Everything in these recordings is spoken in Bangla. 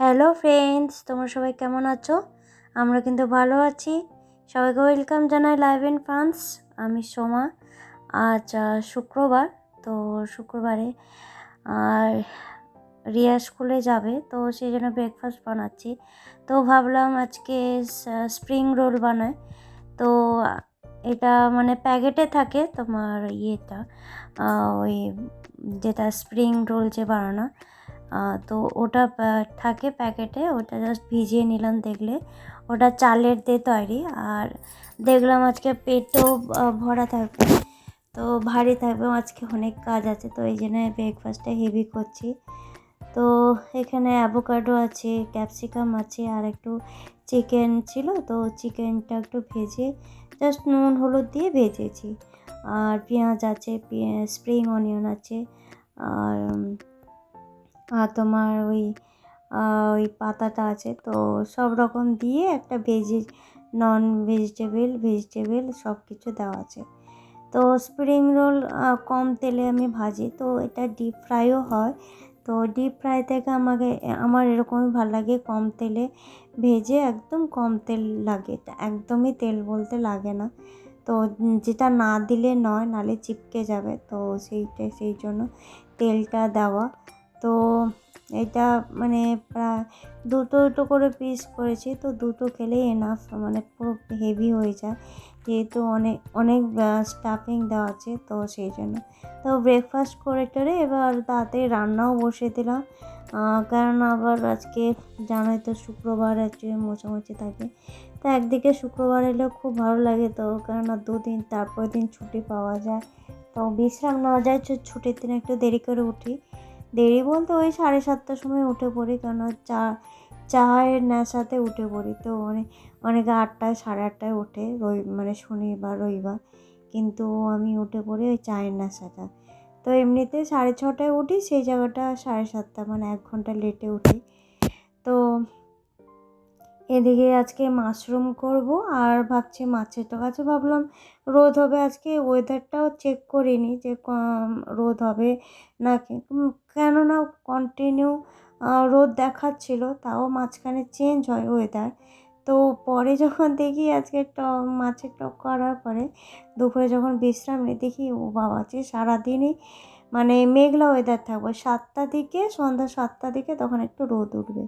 হ্যালো ফ্রেন্ডস, তোমরা সবাই কেমন আছো? আমরা কিন্তু ভালো আছি। সবাইকে ওয়েলকাম জানাই লাইভ ইন ফ্রান্স। আমি সোমা। আজ শুক্রবার, তো শুক্রবারে, আর রিয়া স্কুলে যাবে, তো সেই জন্য ব্রেকফাস্ট বানাচ্ছি। তো ভাবলাম আজকে স্প্রিং রোল বানায় তো এটা মানে প্যাকেটে থাকে তোমার ইয়েটা ওই যেটা স্প্রিং রোল যে বানানো। তো ওটা থাকে প্যাকেটে, ওটা জাস্ট ভিজিয়ে নিলাম দেখলে। ওটা চালের দিয়ে তৈরি, আর দেখলাম আজকে পেটও ভরা থাকবে, তো ভারী থাকবে, আজকে অনেক কাজ আছে, তো এই জন্য ব্রেকফাস্টটা হেভি করছি। তো এখানে অ্যাভোকাডো আছে ক্যাপসিকাম আছে, আর একটু চিকেন ছিল, তো চিকেনটা একটু ভেজে জাস্ট নুন, হলুদ দিয়ে ভেজেছি। আর পেঁয়াজ আছে স্প্রিং অনিয়ন আছে, আর তোমার ওই ওই পাতাটা আছে। তো সব রকম দিয়ে একটা ভেজি নন ভেজিটেবল ভেজিটেবল সব কিছু দেওয়া আছে। তো স্প্রিং রোল কম তেলে আমি ভাজি। তো এটা ডিপ ফ্রাইও হয়। তো ডিপ ফ্রাই থেকে আমাকে, আমার এরকমই ভালো লাগে কম তেলে ভেজে, একদম কম তেল লাগে। এটা একদমই তেল বলতে লাগে না। তো যেটা না দিলে নয়, নালে চিপকে যাবে। তো সেইটা সেই জন্য তেলটা দেওয়া। তো এটা মানে প্রায় দুটো দুটো করে পিস করেছি, তো দুটো খেলেই এনাফ মানে পুরো হেভি হয়ে যায়। যেহেতু অনেক অনেক স্টাফিং দেওয়া আছে, তো সেই জন্য। তো ব্রেকফাস্ট করে টোরে এবার তাতে রান্নাও বসিয়ে দিলাম। কারণ আবার আজকে জানোই তো শুক্রবার আছে, মোছামুছি থাকে। তো একদিকে শুক্রবার এলেও খুব ভালো লাগে তো কেননা দুদিন তারপর দিন ছুটি পাওয়া যায়। তো বিশ্রাম নেওয়া যায়, ছুটির দিন একটু দেরি করে উঠি। দেরি বলতে ওই সাড়ে সাতটার সময় উঠে পড়ি, কেন চা, চায়ের নেশাতে উঠে পড়ি। তো অনেক অনেকে আটটায়, সাড়ে আটটায় ওঠে, রবি মানে শনিবার, রবিবার। কিন্তু আমি উঠে পড়ি ওই চায়ের নেশাটা তো এমনিতে সাড়ে ছটায় উঠি, সেই জায়গাটা সাড়ে সাতটা মানে এক ঘণ্টা লেটে উঠি। তো এদিকে আজকে মাশরুম করব আর ভাবছি মাছের তো কাছে ভাবলাম রোদ হবে আজকে ওয়েদারটাও চেক করিনি যে রোদ হবে নাকি। কেননা কন্টিনিউ রোদ দেখাচ্ছিল, তাও মাঝখানে চেঞ্জ হয় ওয়েদার তো পরে যখন দেখি আজকে টক, মাছের টক করার পরে দুপুরে যখন বিশ্রাম নিই, দেখি ও বাবা যে সারাদিনই মানে মেঘলা ওয়েদার থাকবে। সাতটা দিকে, সন্ধ্যা সাতটা দিকে তখন একটু রোদ উঠবে।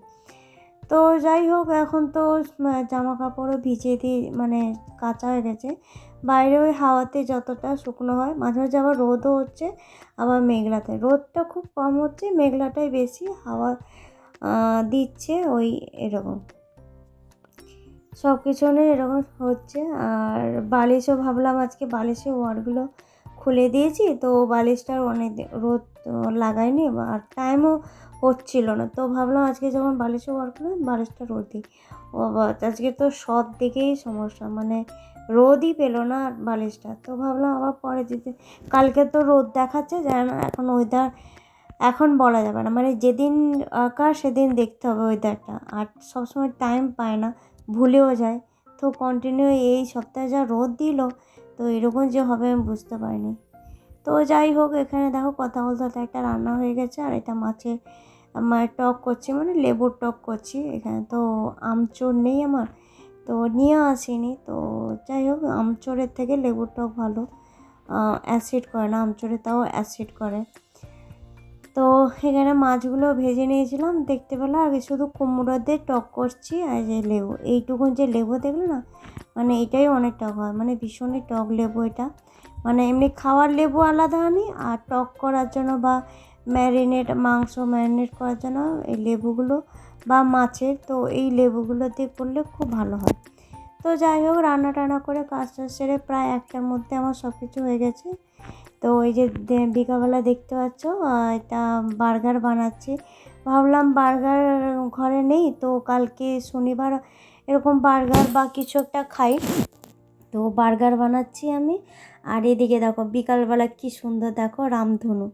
তো যাই হোক, এখন তো জামা কাপড়ও ভিজিয়ে দিয়ে মানে কাঁচা হয়ে গেছে। বাইরে ওই হাওয়াতে যতটা শুকনো হয়, মাঝে মাঝে আবার রোদও হচ্ছে, আবার মেঘলাতে। রোদটা খুব কম হচ্ছে, মেঘলাটাই বেশি, হাওয়া দিচ্ছে ওই এরকম। সব কিছু এরকম হচ্ছে, আর বালিশও ভাবলাম আজকে বালিশের ওয়ারগুলো খুলে দিয়েছি তো বালিশটার অনেক রোদ আহ, লাগাইনি আর টাইমও হচ্ছিল না। তো ভাবলাম আজকে যখন বালিশের ওয়ার খুলে বালিশটা রোদ দিই ও আজকে তো সব দিকেই সমস্যা মানে রোদই পেল না বালিশটা। তো ভাবলাম আবার পরে দিতে কালকে তো রোদ দেখাচ্ছে যায় না এখন ওয়েদার এখন বলা যাবে না। মানে যেদিন আঁকার সেদিন দেখতে হবে ওয়েদারটা আর সবসময় টাইম পায় না ভুলেও যায়। তো কন্টিনিউ এই সপ্তাহে যা রোদ দিল তো এরকম যে হবে আমি বুঝতে পারিনি। তো যাই হোক, এখানে দেখো কথা বলতে বলতে একটা রান্না হয়ে গেছে আর এটা মাছের আমার টক করছি মানে লেবুর টক করছি এখানে। তো আমচোর নেই আমার, তো নিয়ে আসিনি। তো যাই হোক, আমচোরের থেকে লেবুর টক ভালো। অ্যাসিড করে না, আমচোরে তাও অ্যাসিড করে। তো এখানে মাছগুলো ভেজে নিয়েছিলাম। দেখতে পেলাম আগে শুধু কুমড়ো দিয়ে টক করছি আর যে লেবু। এইটুকুন যে লেবু দেখলে না মানে এটাই অনেক টক হয়। মানে ভীষণই টক লেবু এটা। মানে এমনি খাওয়ার লেবু আলাদা আনি আর টক করার জন্য বা ম্যারিনেট, মাংস ম্যারিনেট করার জন্য এই লেবুগুলো বা মাছের, তো এই লেবুগুলো দিয়ে করলে খুব ভালো হয়। তো যাই হোক, রান্না টান্না করে কাজ টাজ সেরে প্রায় একটার মধ্যে আমার সব কিছু হয়ে গেছে। তো ওই যে বিকালবেলা দেখতে পাচ্ছ এটা বার্গার বানাচ্ছি। ভাবলাম বার্গার ঘরে নেই, তো কালকে শনিবার এরকম বার্গার বা কিছু একটা খাই। তো বার্গার বানাচ্ছি আমি। আর এদিকে দেখো, বিকালবেলা কি সুন্দর দেখো, রামধনু।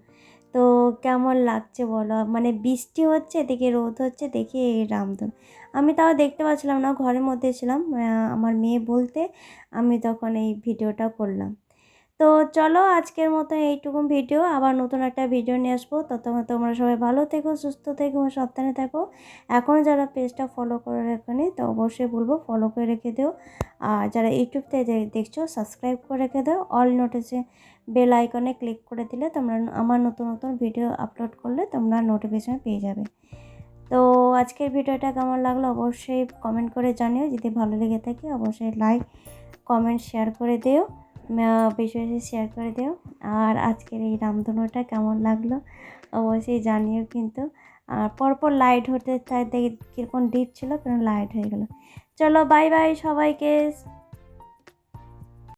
তো কেমন লাগছে বলো? মানে বৃষ্টি হচ্ছে, এদিকে রোদ হচ্ছে, দেখি এই রামধনু। আমি তাও দেখতে পাচ্ছিলাম না, ঘরের মধ্যে ছিলাম আমার মেয়ে বলতে, আমি তখন এই ভিডিওটা করলাম। তো চলো আজকের মতো এইটুকু ভিডিও, আবার নতুন একটা ভিডিও নিয়ে আসব। ততক্ষণ তোমরা সবাই ভালো থেকো, সুস্থ থেকো সাবধানে থাকো। এখন যারা পেজটা ফলো করে রেখেনি, তো অবশ্যই বলব ফলো করে রেখে দিও। আর যারা ইউটিউব থেকে দেখছ সাবস্ক্রাইব করে রেখে দাও। অল নোটিসে বেল আইকনে ক্লিক করে দিলে তোমরা আমার নতুন নতুন ভিডিও আপলোড করলে তোমরা নোটিফিকেশান পেয়ে যাবে। তো আজকের ভিডিওটা কেমন লাগল অবশ্যই কমেন্ট করে জানিও। যদি ভালো লেগে থাকে, অবশ্যই লাইক কমেন্ট শেয়ার করে দিও। বেশি শেয়ার করে দিও। আর আজকের এই রামধনুটা কেমন লাগল অবশ্যই জানিও কিন্তু। আর পরপর লাইট হতে দেখি কীরকম ডিপ ছিল কেন লাইট হয়ে গেল। চলো বাই বাই সবাইকে।